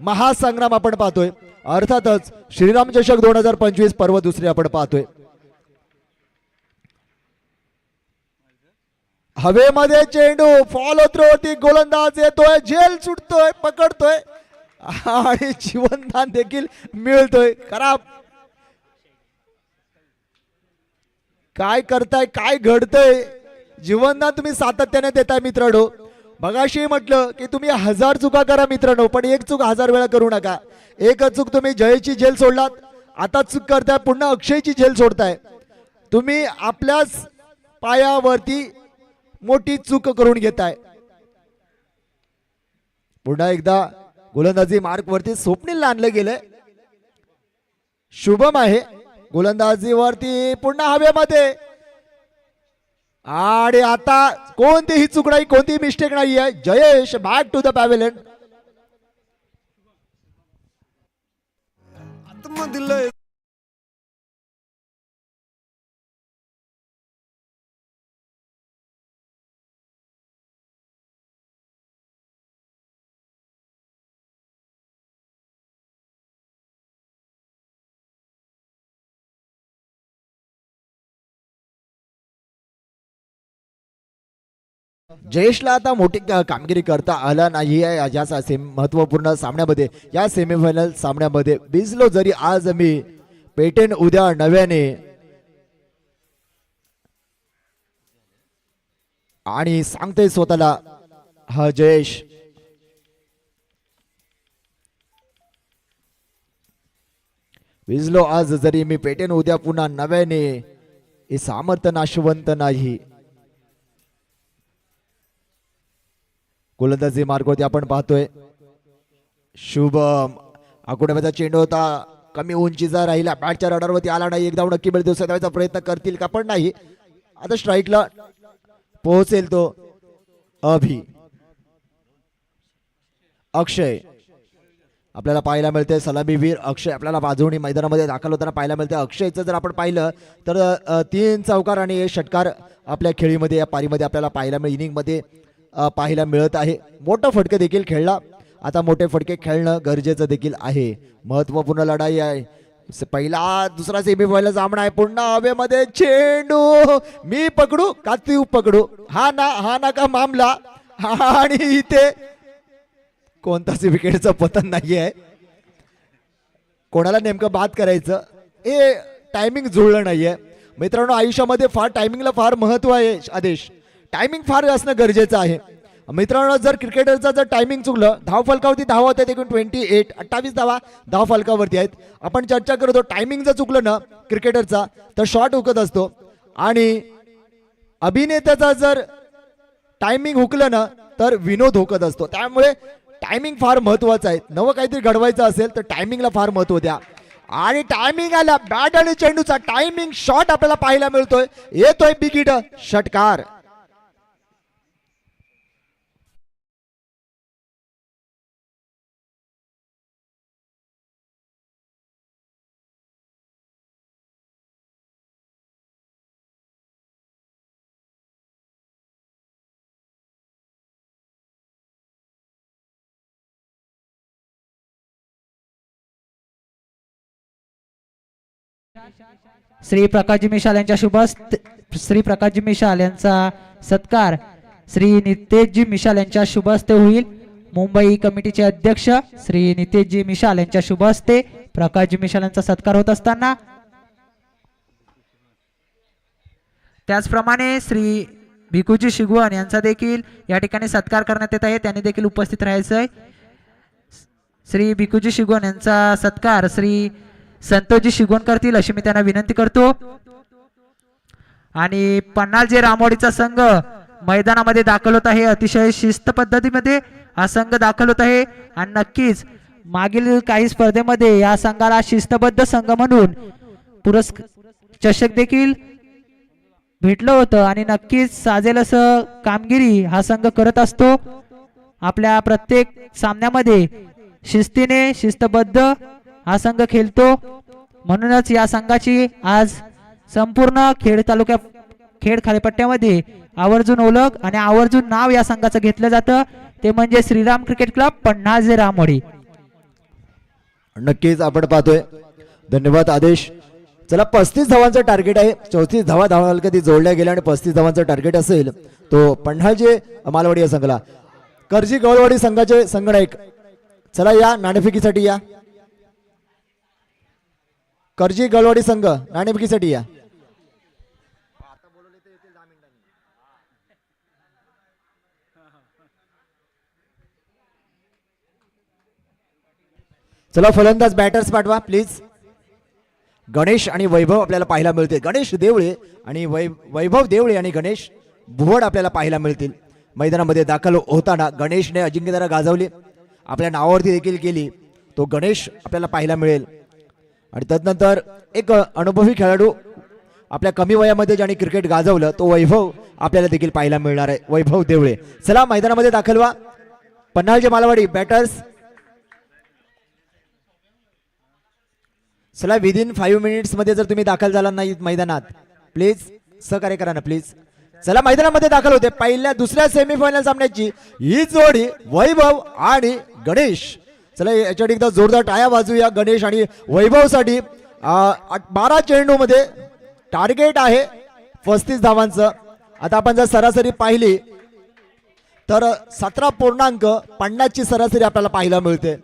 महासंग्राम आपण पाहतोय. अर्थातच श्रीराम चषक दोन हजार पंचवीस पर्व दुसरी आपण पाहतोय. हवेमध्ये चेंडू फॉलो थ्रो होती गोलंदाज येतोय जेल सुटतोय पकडतोय. आणि जीवनदान देखील मिळतोय. खराब. काय करताय काय घडतंय? जीवनदान तुम्ही सातत्याने देताय मित्रांनो. बघाशी म्हटलं की तुम्ही हजार चुका करा मित्रांनो पण एक चूक हजार वेळा करू नका. एक चूक तुम्ही जयची जेल सोडलात आता चूक करताय पुन्हा अक्षयची जेल सोडताय. तुम्ही आपल्याच पायावरती मोठी चूक करून घेताय. पुन्हा एकदा गोलंदाजी मार्क वरती स्वप्नील आणलं गेलंय. शुभम आहे. गोलंदाजीवरती पुन्हा हवेमध्ये आणि आता कोणतीही चूक नाही कोणतीही मिस्टेक नाही आहे Jayesh back to the pavilion जयेशला आता मोठी कामगिरी करता आला नाही. आहे या सेम महत्त्वपूर्ण सामन्यामध्ये या सेमीफायनल सामन्यामध्ये भिजलो जरी आज मी. पेटेन उद्या नव्याने. आणि सांगते स्वतःला हा जयेश. विजलो आज जरी मी. पेटेन उद्या पुन्हा नव्याने. हे सामर्थ्य नाशवंत नाही. गोलंदाजी मार्ग होती आपण पाहतोय. शुभम आकुड्याचा चेंडू होता. कमी उंचीचा राहिला. बॅटच्या रडारवरती आला नाही. एकदा नक्की मिळतो सदायचा प्रयत्न करतील का? पण नाही. आता स्ट्राईकला पोहोचेल तो अभि. अक्षय. आपल्याला पाहायला मिळते सलामीवीर अक्षय. आपल्याला बाजूनी मैदानामध्ये दाखल होताना पाहायला मिळते अक्षयचं जर आपण पाहिलं तर तीन चौकार आणि एक षटकार आपल्या खेळीमध्ये या पारीमध्ये आपल्याला पाहायला मिळ इनिंगमध्ये पाहायला मिळत आहे. मोठं फटके देखील खेळला. आता मोठे फटके खेळणं गरजेचं देखील आहे. महत्त्वपूर्ण लढाई आहे. पहिला दुसरा सेमीफायनल सामना आहे. पुन्हा हवेमध्ये चेंडू. मी पकडू का तू पकडू? हा ना हा ना का मामला. आणि इथे कोणताच विकेटचं पतन नाही आहे कोणाला नेमकं बाद करायचं? हे टायमिंग जुळलं नाहीये. मित्रांनो आयुष्यामध्ये फार टायमिंगला फार महत्त्व आहे आदेश. टायमिंग फार असणं गरजेचं आहे. मित्रांनो जर क्रिकेटरचं जर टायमिंग चुकलं धाव फलकावरती धावा होत्या एकूण ट्वेंटी एट अठ्ठावीस धावा धाव फलकावरती आहेत. आपण चर्चा करतो टायमिंग जर चुकलं ना क्रिकेटरचा तर शॉट हुकत असतो. आणि अभिनेत्याचा जर टायमिंग हुकलं ना तर विनोद हुकत असतो. त्यामुळे टायमिंग फार महत्वाचं आहे. नवं काहीतरी घडवायचं असेल तर टायमिंगला फार महत्त्व द्या. आणि टायमिंग आला बॅट आणि चेंडूचा टायमिंग शॉट आपल्याला पाहायला मिळतोय. येतोय बिगिट षटकार. श्री प्रकाशजी मिशाल यांच्या शुभ श्री प्रकाशजी मिशाल यांचा सत्कार. श्री नितेशजी मिशाल यांच्या शुभ हस्ते होईल. मुंबई कमिटीचे अध्यक्ष श्री नितेशजी मिशाल यांच्या शुभ हस्ते प्रकाशजी मिशाल यांचा सत्कार होत असताना. त्याचप्रमाणे श्री भिकुजी शिगवण यांचा देखील या ठिकाणी सत्कार करण्यात येत आहे. त्यांनी देखील उपस्थित राहायचं आहे श्री भिकुजी शिगवण यांचा सत्कार श्री संतोषजी शिगवण करतील अशी मी त्यांना विनंती करतो. आणि पन्नाल जे रामवाडीचा संघ मैदानामध्ये दाखल होत आहे. अतिशय शिस्त पद्धतीमध्ये हा संघ दाखल होत आहे. आणि नक्कीच मागील काही स्पर्धेमध्ये या संघाला शिस्तबद्ध संघ म्हणून पुरस्कार चषक देखील भेटलं होतं. आणि नक्कीच साजेल असं कामगिरी हा संघ करत असतो. आपल्या प्रत्येक सामन्यामध्ये शिस्तीने शिस्तबद्ध हा संघ खेळतो. म्हणूनच या संघाची आज संपूर्ण खेड तालुक्या खेड खालीपट्ट्यामध्ये आवर्जून ओळख आणि आवर्जून नाव या संघाचं घेतलं जातं. ते म्हणजे श्रीराम क्रिकेट क्लब पन्नाजे रामोडी. नक्कीच आपण पाहतोय. धन्यवाद आदेश. चला पस्तीस धावांचं टार्गेट आहे. चौतीस धावा धावा कधी जोडल्या गेल्या आणि पस्तीस धावांचं टार्गेट असेल तो पन्हाळजे मालवाडी या संघाला. कर्जी गवळवाडी संघाचे संगणक. चला या नाणेफेकीसाठी या. करजी गलवाडी संघ नाणेफेकीसाठी या. चला फलंदाज बॅटर्स पाठवा प्लीज गणेश आणि वैभव आपल्याला पाहायला मिळतील. गणेश देवळे आणि वै वैभव देवळे आणि गणेश भुवड आपल्याला पाहायला मिळतील. मैदानामध्ये दाखल होताना गणेशने अजिंक्यदारा गाजवली. आपल्या नावावरती देखील केली. तो गणेश आपल्याला पाहायला मिळेल. आणि तदनंतर एक अनुभवी खेळाडू आपल्या कमी वयामध्ये ज्याने क्रिकेट गाजवलं तो वैभव आपल्याला देखील पाहायला मिळणार आहे. वैभव देवळे. चला मैदानामध्ये दाखल व्हा. पन्हाळचे मालवाडी बॅटर्स चला विदिन फाईव्ह मिनिट्समध्ये जर तुम्ही दाखल झाला नाही मैदानात प्लीज सहकार्य करा ना प्लीज चला मैदानामध्ये दाखल होते. पहिल्या दुसऱ्या सेमीफायनल सामन्याची ही जोडी वैभव आणि गणेश. चला याच्यासाठी एकदा जोरदार टाया वाजूया गणेश आणि वैभवसाठी. आठ- बारा चेंडूमध्ये टार्गेट आहे पस्तीस धावांचं. आता आपण जर सरासरी पाहिली तर सतरा पूर्णांक पन्नासची सरासरी आपल्याला पाहायला मिळते.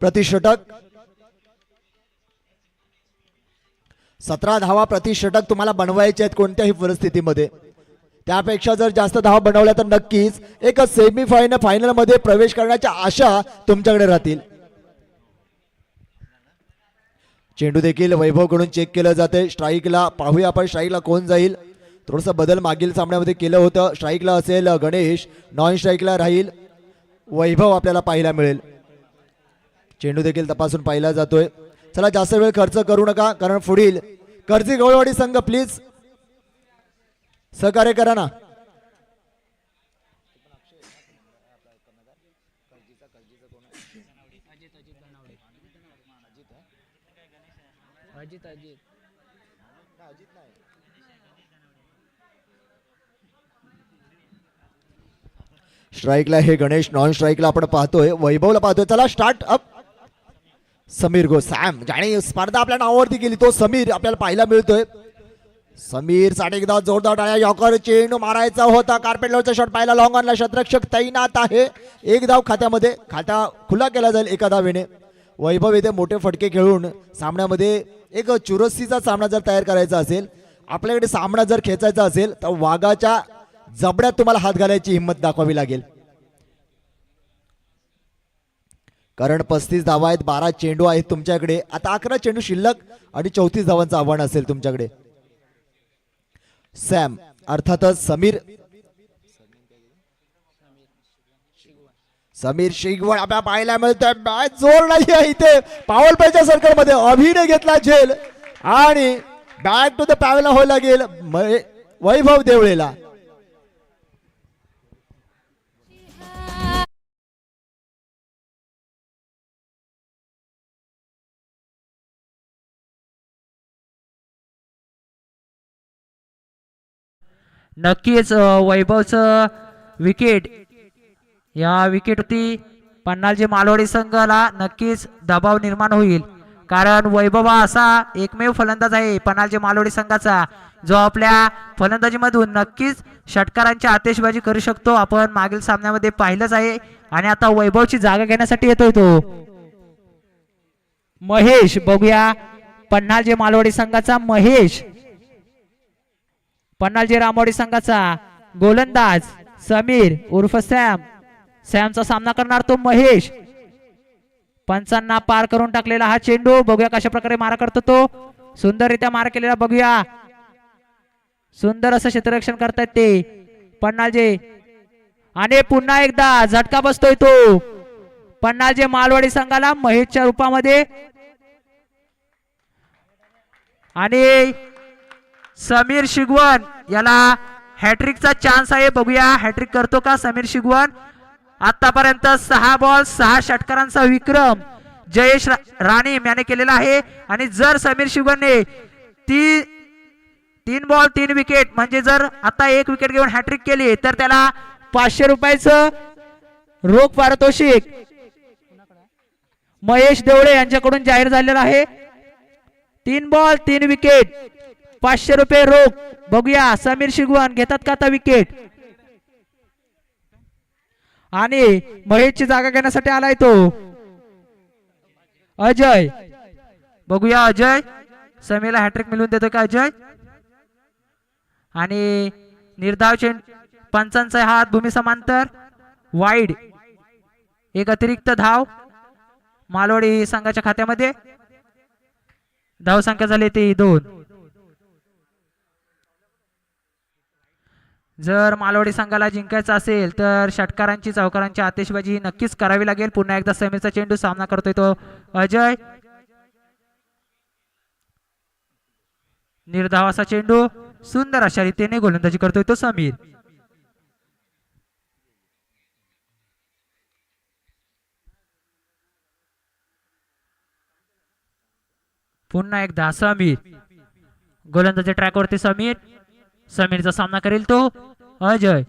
प्रतिषटक सतरा धावा प्रतिषटक तुम्हाला बनवायचे आहेत कोणत्याही परिस्थितीमध्ये. त्यापेक्षा जर जास्त धावा बनवल्या तर नक्कीच एक सेमी फायनल फायनलमध्ये प्रवेश करण्याच्या आशा तुमच्याकडे राहतील. चेंडू देखील वैभवकडून चेक केलं जाते स्ट्राईकला पाहूया आपण. स्ट्राईकला कोण जाईल? थोडंसं बदल मागील सामन्यामध्ये केलं होतं. स्ट्राईकला असेल गणेश. नॉन स्ट्राईकला राहील. वैभव आपल्याला पाहायला मिळेल. चेंडू देखील तपासून पाहिला जातोय. चला जास्त वेळ खर्च करू नका कारण पुढील कर्जी गवळवाडी संघ प्लीज सहकार्य करा ना. स्ट्राईकला हे गणेश नॉन स्ट्राईकला आपण पाहतोय. वैभवला पाहतोय. चला start up Sameer go Sam ज्याने स्पर्धा आपल्या नावावरती केली तो समीर आपल्याला पाहायला मिळतोय. समीरसाठी एकदा जोरदार टाळ्या. यॉकर चेंडू मारायचा होता. कार्पेट लवचा शॉट पाहिला. लॉंग ऑनला शतरक्षक तैनात आहे. एक धाव खात्यामध्ये खाता खुला केला जाईल एका धावेने. वैभव येथे मोठे फटके खेळून सामन्यामध्ये एक चुरस्सीचा सामना जर तयार करायचा असेल आपल्याकडे सामना जर खेचायचा असेल तर वाघाच्या जबड्यात तुम्हाला हात घालायची हिंमत दाखवावी लागेल. कारण पस्तीस धावा आहेत बारा चेंडू आहेत तुमच्याकडे. आता अकरा चेंडू शिल्लक आणि चौतीस धावांचं आव्हान असेल तुमच्याकडे. सॅम अर्थातच समीर. समीर शिगवण आपल्या पाहायला मिळतोय. बॅट जोर नाही आहे इथे पावल सर्कलमध्ये अभिनय घेतला झेल. आणि बॅक टू द पॅवेला होऊ लागेल. वैभव देवळेला. नक्कीच वैभवचं विकेट या विकेटवरती पन्नालजी मालवडी संघाला नक्कीच दबाव निर्माण होईल. कारण वैभव हा असा एकमेव फलंदाज आहे पन्नालजी मालवडी संघाचा. जो आपल्या फलंदाजीमधून नक्कीच षटकारांची आतिषबाजी करू शकतो. आपण मागील सामन्यामध्ये पाहिलंच आहे आणि आता वैभवची जागा घेण्यासाठी येतोय तो. महेश बघूया पन्नालजी मालवडी संघाचा महेश. पन्नालजी रामवाडी संघाचा गोलंदाज समीर उर्फ सॅम. सॅमचा सामना करणार तो महेश. पंचांना पार करून टाकलेला हा चेंडू. बघूया कशा प्रकारे मारा करतो तो. सुंदररित्या मार केलेला बघूया. सुंदर असं क्षेत्ररक्षण करतायत ते पन्नालजी. आणि पुन्हा एकदा झटका बसतोय तो. पन्नालजी मालवाडी संघाला महेशच्या रूपामध्ये. आणि समीर शिगवण याला हॅट्रिकचा चान्स आहे. बघूया हॅट्रिक करतो का समीर शिगवण आतापर्यंत सहा बॉल सहा षटकारांचा विक्रम. जयेश राणीम याने केलेला आहे. आणि जर समीर शिगवणने ती तीन बॉल तीन विकेट म्हणजे जर आता एक विकेट घेऊन हॅट्रिक केली तर त्याला पाचशे रुपयाचं रोख पारितोषिक. महेश देवळे यांच्याकडून जाहीर झालेला आहे. तीन बॉल तीन विकेट पाचशे रुपये रोख. बघूया समीर शिगवान घेतात का आता विकेट आणि महेशची जागा घेण्यासाठी आलाय तो. अजय. बघूया अजय. समीरला हॅट्रिक मिळवून देतो का अजय? आणि निर्धाव चेंड पंचांचा हात भूमी समांतर. वाईड. एक अतिरिक्त धाव. मालवडी संघाच्या खात्यामध्ये. धाव संख्या झाली ती दोन. जर मालवडी संघाला जिंकायचं असेल तर षटकारांची चौकारांची आतिषबाजी नक्कीच करावी लागेल. पुन्हा एकदा समीरचा चेंडू सामना करतोय तो अजय. निर्धावाचा चेंडू सुंदर अशा रीतीने गोलंदाजी करतोय तो समीर. पुन्हा एकदा समीर. गोलंदाजी ट्रॅकवरती समीर. समीरचा सामना करेल तो. अजय.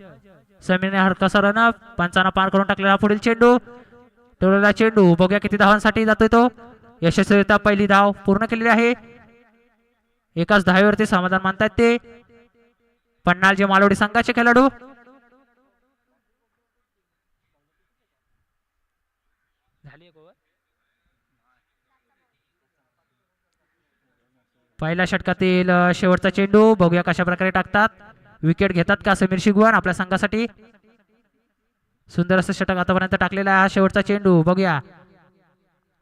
समीरने हरकसा रनअप पंचांना पार करून टाकलेला पुढील चेंडू. ठेवलेला चेंडू. बघूया किती धावांसाठी जातोय तो. यशस्वीरित्या पहिली धाव पूर्ण केलेली आहे. एकाच धावेवरती समाधान मानतात ते. पन्नालचे मालवडी संघाचे खेळाडू. पहिल्या षटकातील शेवटचा चेंडू बघूया कशा प्रकारे टाकतात. विकेट घेतात का समीर शिगवान? आपल्या संघासाठी. सुंदर असं षटक आतापर्यंत टाकलेला आहे हा शेवटचा चेंडू. बघूया.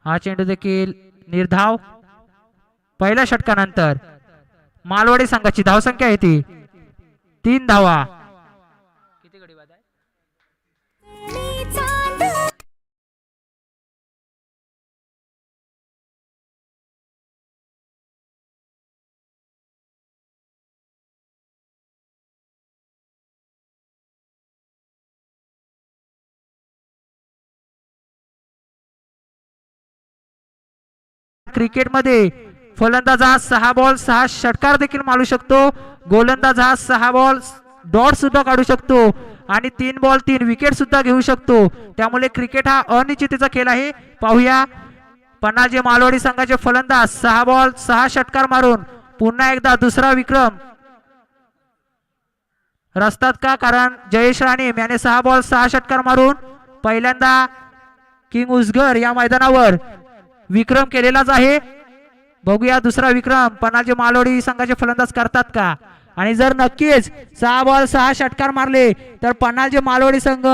हा चेंडू देखील निर्धाव. पहिल्या षटकानंतर मालवाडी संघाची धावसंख्या आहे ती. तीन धावा. क्रिकेटमध्ये फलंदाज हा सहा बॉल सहा षटकार देखील मारू शकतो. गोलंदाज हा सहा बॉल डॉट सुद्धा काढू शकतो. आणि तीन बॉल तीन विकेट सुद्धा घेऊ शकतो. त्यामुळे क्रिकेट हा अनिश्चिततेचा खेळ आहे. पाहूया. पन्नाजी मालवडी संघाचे फलंदाज सहा बॉल सहा षटकार मारून पुन्हा एकदा दुसरा विक्रम. रस्तात का? कारण जयेश राणीम याने सहा बॉल सहा षटकार मारून पहिल्यांदा किंग उजगर या मैदानावर विक्रम केलेलाच आहे. बघूया दुसरा विक्रम. पणाजे मालोडी संघाचे फलंदाज करतात का? आणि जर नक्कीच सहा बॉल सहा षटकार मारले तर पन्नाचे मालवडी संघ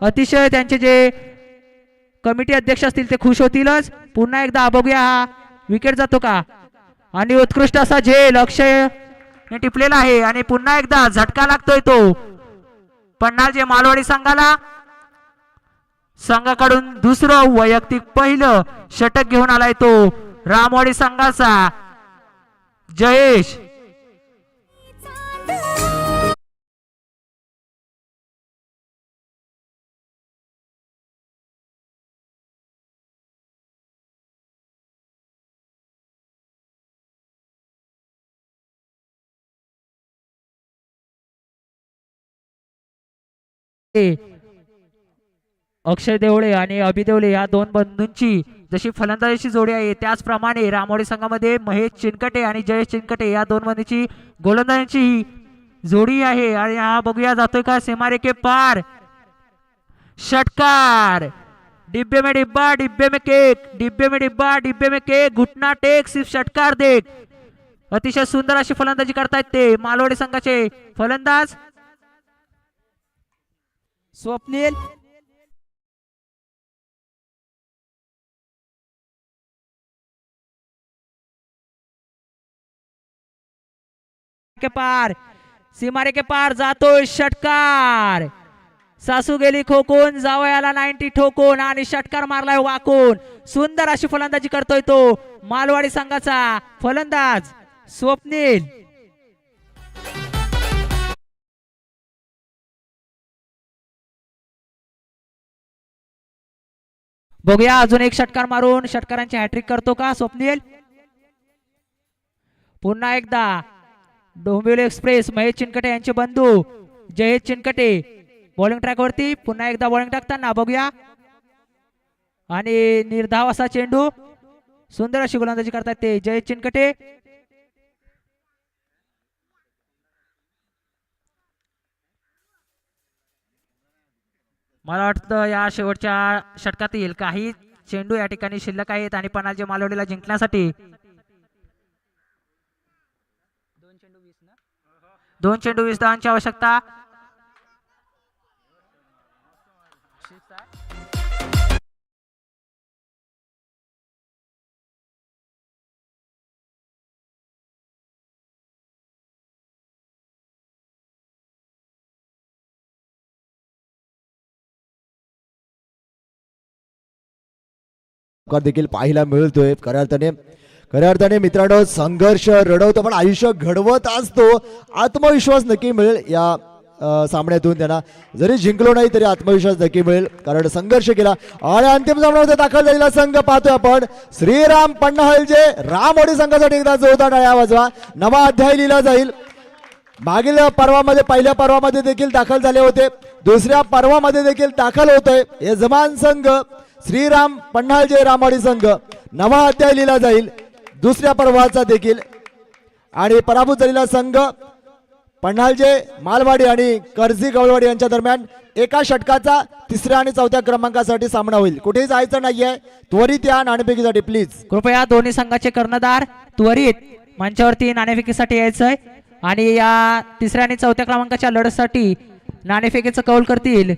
अतिशय त्यांचे जे कमिटी अध्यक्ष असतील ते खुश होतीलच. पुन्हा एकदा बघूया हा विकेट जातो का? आणि उत्कृष्ट असा झेल अक्षय टिपलेला आहे. आणि पुन्हा एकदा झटका लागतोय तो. पन्नाचे मालवाडी संघाला संघाकडून दुसरं वैयक्तिक पहिलं षटक घेऊन आलाय तो रामवाडी संघाचा. जयेश. अक्षय देवळे आणि अभिदेवळे या दोन बंधूंची जशी फलंदाजीची जोडी आहे त्याचप्रमाणे रामोडी संघामध्ये महेश चिनकटे आणि जयेश चिनकटे या दोन बंधूंची गोलंदाजीची जोडी आहे. आणि हा बघूया जातोय का सीमारेखे पार. षटकार. डिब्बे में डिब्बा डिब्बे में केक. डिब्बे में डिब्बा डिब्बे में केक. घुटना टेक सिर्फ षटकार देख. अतिशय सुंदर अशी फलंदाजी करतायत ते मालवडी संघाचे फलंदाज. स्वप्नील के पार. सीमारे के पार जातोय षटकार. सासू गेली खोकून जावयाला नाईन्टी ठोकून आणि षटकार मारलाय वाकून. सुंदर अशी फलंदाजी करतोय तो मालवाडी संघाचा. फलंदाज स्वप्नील. बघूया अजून एक षटकार मारून. षटकारांची हॅट्रिक करतो का स्वप्नील? पुन्हा एकदा. डोंबिवली एक्सप्रेस महेश चिनकटे यांचे बंधू जयेश चिनकटे. बॉलिंग ट्रॅक वरती पुन्हा एकदा बॉलिंग टाकताना बघूया. आणि निर्धाव असा चेंडू. सुंदर अशी गोलंदाजी करतात ते जयेश चिनकटे. मला वाटतं या शेवटच्या षटकातील काही चेंडू या ठिकाणी शिल्लक आहेत आणि पणाजी मालवडीला जिंकण्यासाठी दोन चेंडू वीस धावांची आवश्यकता देखील पाहायला मिळतोय खऱ्या अर्थाने. खऱ्या अर्थाने मित्रांनो संघर्ष रडवतो पण आयुष्य घडवत असतो. आत्मविश्वास नक्की मिळेल या सामन्यातून त्यांना. जरी जिंकलो नाही तरी आत्मविश्वास नक्की मिळेल. कारण संघर्ष केला. आणि अंतिम सामन्यामध्ये दाखल झालेला संघ पाहतोय आपण. श्रीराम पन्नाहलजे रामोडी संघासाठी एकदा जोरदार डाळ्या वाजवा. नवा अध्याय लिहिला जाईल. मागील पर्वामध्ये पहिल्या पर्वामध्ये देखील दाखल झाले होते. दुसऱ्या पर्वामध्ये देखील दाखल होतोय. यजमान संघ श्रीराम पन्हाळजे रामवाडी संघ. नवा अध्याय लिहिला जाईल. दुसऱ्या पर्वाचा देखील. आणि पराभूत झालेला संघ पन्हालजे मालवाडी आणि कर्जी गवळवाडी यांच्या दरम्यान एका षटकाचा तिसऱ्या आणि चौथ्या क्रमांकासाठी सामना होईल. कुठेही जायचं नाहीये. त्वरित या नाणेफेकीसाठी प्लीज कृपया दोन्ही संघाचे कर्णधार त्वरित मंचावरती नाणेफेकीसाठी यायचंय. आणि या तिसऱ्या आणि चौथ्या क्रमांकाच्या लढतसाठी नाणेफेकीचं कौल करतील.